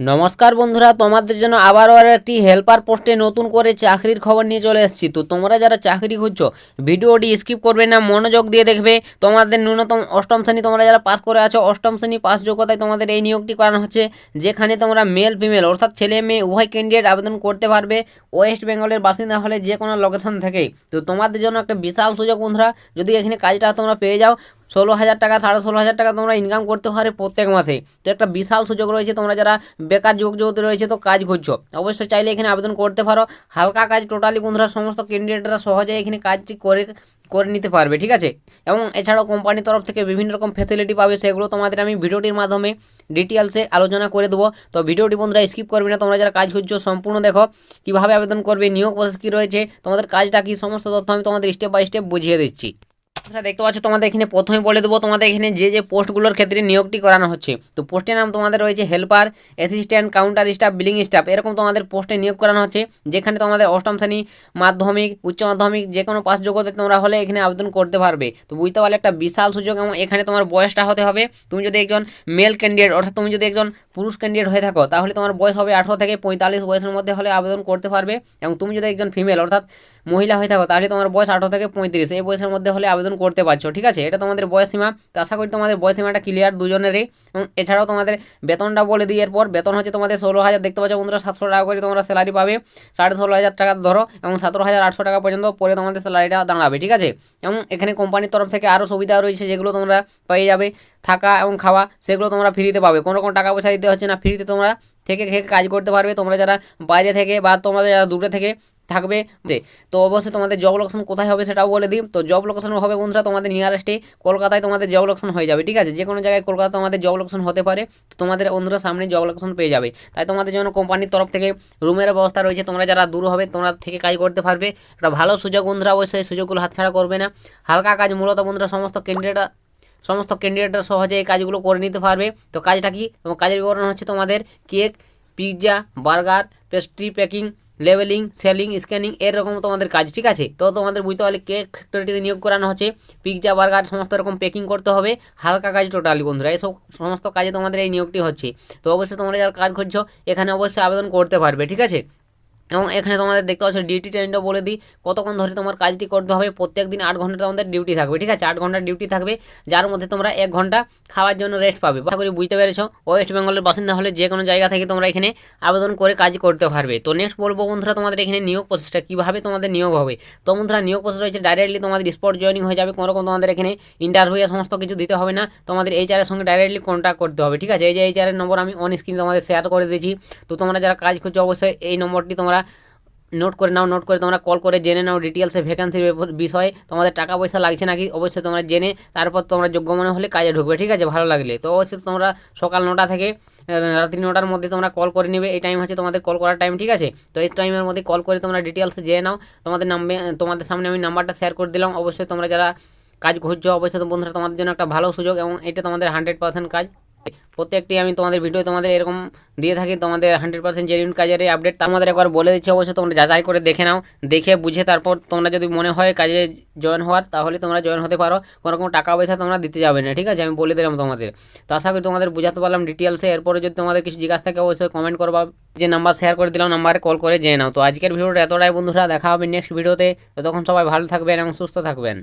নমস্কার বন্ধুরা, তোমাদের জন্য আবারও আর একটি হেল্পার পোস্টে নতুন করে চাকরির খবর নিয়ে চলে এসেছি। তো তোমরা যারা চাকরি খুঁজছো, ভিডিওটি স্কিপ করবে না, মনোযোগ দিয়ে দেখবে। তোমাদের ন্যূনতম অষ্টম শ্রেণি তোমরা যারা পাস করে আছো, অষ্টম শ্রেণি পাস যোগ্যতায় তোমাদের এই নিয়োগটি করানো হচ্ছে, যেখানে তোমরা মেল ফিমেল অর্থাৎ ছেলে, মেয়ে, উভয় ক্যান্ডিডেট আবেদন করতে পারবে ওয়েস্ট বেঙ্গলের বাসিন্দা হলে যে কোনো লোকেশন থেকেই। তো তোমাদের জন্য একটা বিশাল সুযোগ বন্ধুরা, যদি এখানে কাজটা তোমরা পেয়ে যাও ষোলো হাজার টাকা, সাড়ে ষোলো হাজার টাকা তোমরা ইনকাম করতে পারে প্রত্যেক মাসে। তো একটা বিশাল সুযোগ রয়েছে, তোমরা যারা বেকার যুগ যুবতী রয়েছে তো কাজ খুঁজছো। অবশ্যই চাইলে এখানে আবেদন করতে পারো। হালকা কাজ টোটালি বন্ধুরা, সমস্ত ক্যান্ডিডেটরা সহজে এখানে কাজটি করে করে নিতে পারবে, ঠিক আছে? এবং এছাড়াও কোম্পানির তরফ থেকে বিভিন্ন রকম ফেসিলিটি পাবে, সেগুলো তোমাদের আমি ভিডিওটির মাধ্যমে ডিটেলসে আলোচনা করে দেবো। তো ভিডিওটি বন্ধুরা স্কিপ করবে না, তোমরা যারা কাজ খুঁজছো, সম্পূর্ণ দেখো। কীভাবে আবেদন করবে, নিয়োগ প্রসেস কী রয়েছে, তোমাদের কাজটা কী, সমস্ত তথ্য আমি তোমাদের স্টেপ বাই স্টেপ বুঝিয়ে দিচ্ছি। বন্ধুরা দেখতে পাচ্ছ, তোমাদের এখানে প্রথমে বলে দেবো, তোমাদের এখানে যে যে পোস্টগুলোর ক্ষেত্রে নিয়োগটি করানো হচ্ছে। তো পোস্টের নাম তোমাদের রয়েছে helper, assistant, counter staff, billing staff, এরকম তোমাদের পোস্টে নিয়োগ করানো হচ্ছে, যেখানে তোমাদের অষ্টম শ্রেণি মাধ্যমিক, উচ্চ মাধ্যমিক যে কোনো পাস যোগ্যতা তোমরা হলে এখানে আবেদন করতে পারবে। তো বুঝতে পারলে একটা বিশাল সুযোগ এবং এখানে তোমার বয়সটা হতে হবে। তুমি যদি একজন মেল ক্যান্ডিডেট অর্থাৎ তুমি যদি একজন পুরুষ ক্যান্ডিডেট হয়ে থাকো, তাহলে তোমার বয়স হবে আঠারো থেকে পঁয়তাল্লিশ বয়সের মধ্যে হলে আবেদন করতে পারবে। এবং তুমি যদি একজন ফিমেল অর্থাৎ মহিলা হয়ে থাকো, তাহলে তোমার বয়স আঠারো থেকে পঁয়ত্রিশ। এই বয়সের মধ্যে হলে আবেদন করতে পারছ, ঠিক আছে? এটা তোমাদের বয়স সীমা। তো আশা করি তোমাদের বয়স সীমাটা ক্লিয়ার দুজনেরই। এবং এছাড়াও তোমাদের বেতনটা বলে দিই এরপর। বেতন হচ্ছে তোমাদের ষোলো হাজার, দেখতে পাচ্ছ বন্ধুরা, সাতশো টাকা করে তোমরা স্যালারি পাবে। সাড়ে ষোলো হাজার টাকা ধরো এবং সতেরো হাজার আটশো টাকা পর্যন্ত পরে তোমাদের স্যালারিটা দাঁড়াবে, ঠিক আছে? এবং এখানে কোম্পানির তরফ থেকে আরও সুবিধা রয়েছে, যেগুলো তোমরা পেয়ে যাবে। থাকা এবং খাওয়া, সেগুলো তোমরা ফ্রিতে পাবে। কোনো রকম টাকা পয়সা দিতে হচ্ছে না ফ্রিতে তোমরা থেকে থেকে কাজ করতে পারবে। তোমরা যারা বাইরে থেকে বা তোমরা যারা দূরে থেকে থাকবে যে তো অবশ্যই তোমাদের জব লোকেশন কোথায় হবে সেটাও বলে দিই। তো জব লোকেশন হবে বন্ধুরা তোমাদের নিয়ারেস্টে কলকাতায় তোমাদের জব লোকেশন হয়ে যাবে, ঠিক আছে? যে কোনো জায়গায় কলকাতা তোমাদের জব লোকেশন হতে পারে, তো তোমাদের বন্ধুরা সামনে জব লোকেশন পেয়ে যাবে। তাই তোমাদের জন্য কোম্পানির তরফ থেকে রুমের ব্যবস্থা রয়েছে। তোমরা যারা দূর হবে, তোমরা থেকে কাজ করতে পারবে। একটা ভালো সুযোগ বন্ধুরা অবশ্যই সুযোগগুলো হাতছাড়া করবে না। হালকা কাজ মূলত বন্ধুরা সমস্ত ক্যান্ডিডেটরা সমস্ত ক্যান্ডিডেটরা সহজে এই কাজগুলো করে নিতে পারবে। তো কাজটা কি? এবং কাজের বিবরণ হচ্ছে তোমাদের cake pizza burger pastry packing leveling selling, scanning এরকম তোমাদের কাজ, ঠিক আছে? তো তোমাদের বুঝতে পারলে কেক ফ্যাক্টরিতে নিয়োগ করানো হচ্ছে পিৎজা বার্গার সমস্ত রকম প্যাকিং করতে হবে, হালকা কাজ টোটালি বন্ধুরা, এসব সমস্ত কাজে তোমাদের এই নিয়োগটি হচ্ছে। তো অবশ্যই তোমরা যারা কাজ করছ এখানে অবশ্যই আবেদন করতে পারবে, ঠিক আছে? এবং এখানে তোমাদের দেখতে পাচ্ছ ডিউটি টাইমটা বলে দিই। কতক্ষণ ধরে তোমার কাজটি করতে হবে? প্রত্যেক দিন আট ঘণ্টা তোমাদের ডিউটি থাকবে, ঠিক আছে? আট ঘণ্টার ডিউটি থাকবে, যার মধ্যে তোমরা এক ঘণ্টা খাওয়ার জন্য রেস্ট পাবে। আশা করে বুঝতে পেরেছ। ওয়েস্ট বেঙ্গলের বাসিন্দা হলে যে কোনো জায়গা থেকে তোমরা এখানে আবেদন করে কাজ করতে পারবে। তো নেক্সট বলব বন্ধুরা, তোমাদের এখানে নিয়োগ প্রসেসটা কীভাবে তোমাদের নিয়োগ হবে? তো বন্ধুরা, নিয়োগ প্রসেস রয়েছে ডাইরেক্টলি তোমাদের স্পট জয়নিং হয়ে যাবে। কোনো রকম তোমাদের এখানে ইন্টারভিউ সমস্ত কিছু দিতে হবে না। তোমাদের এইচআরের সঙ্গে ডাইরেক্টলি কন্ট্যাক্ট করতে হবে, ঠিক আছে? এই যে এইচআরের নম্বর আমি অন স্ক্রিন তোমাদের শেয়ার করে দিয়েছি। তো তোমরা যারা কাজ করছ অবশ্যই এই নম্বরটি তোমরা নোট করে নাও নোট করে তোমরা কল করে জেনে নাও ডিটেলসে ভ্যাকান্সির বিষয়ে, তোমাদের টাকা পয়সা লাগছে নাকি, অবশ্যই তোমরা জেনে তারপর তোমরা যোগ্য মনে হলে কাজে ঢুকবে, ঠিক আছে? ভালো লাগলে। তো অবশ্যই তোমরা সকাল নটা থেকে রাত্রি নটার মধ্যে তোমরা কল করে নেবে, এই টাইম হচ্ছে তোমাদের কল করার টাইম ঠিক আছে? তো এই টাইমের মধ্যে কল করে তোমরা ডিটেলসে জেনে নাও, তোমাদের নামবে, তোমাদের সামনে আমি নাম্বারটা শেয়ার করে দিলাম, অবশ্যই তোমরা যারা কাজ খুঁজছো, অবশ্যই বন্ধুরা তোমাদের জন্য একটা ভালো সুযোগ এবং এটা তোমাদের হান্ড্রেড পার্সেন্ট কাজ। প্রত্যেকটি আমি তোমাদের ভিডিও তোমাদের এরকম দিয়ে থাকি, তোমাদের হান্ড্রেড পার্সেন্ট জেনুইন কাজের আপডেট তোমাদের একবার বলে দিচ্ছি অবশ্যই, তোমরা যাচাই করে দেখে নাও, দেখে বুঝে তারপর তোমরা যদি মনে হয় কাজে জয়েন হওয়ার, তাহলে তোমরা জয়েন হতে পারো। কোনো রকম টাকা পয়সা তোমরা দিতে যাবে না, ঠিক আছে? আমি বলে দিলাম তোমাদের। তো আশা করি তোমাদের বুঝাতে পারলাম ডিটেলসে এরপরে যদি তোমাদের কিছু জিজ্ঞাসা থাকে, অবশ্যই কমেন্ট করবা। যে নাম্বার শেয়ার করে দিলাম নাম্বারে কল করে জেনে নাও। তো আজকের ভিডিওটা এতটাই, বন্ধুরা। দেখা হবে নেক্সট ভিডিওতে তখন সবাই ভালো থাকবেন এবং সুস্থ থাকবেন।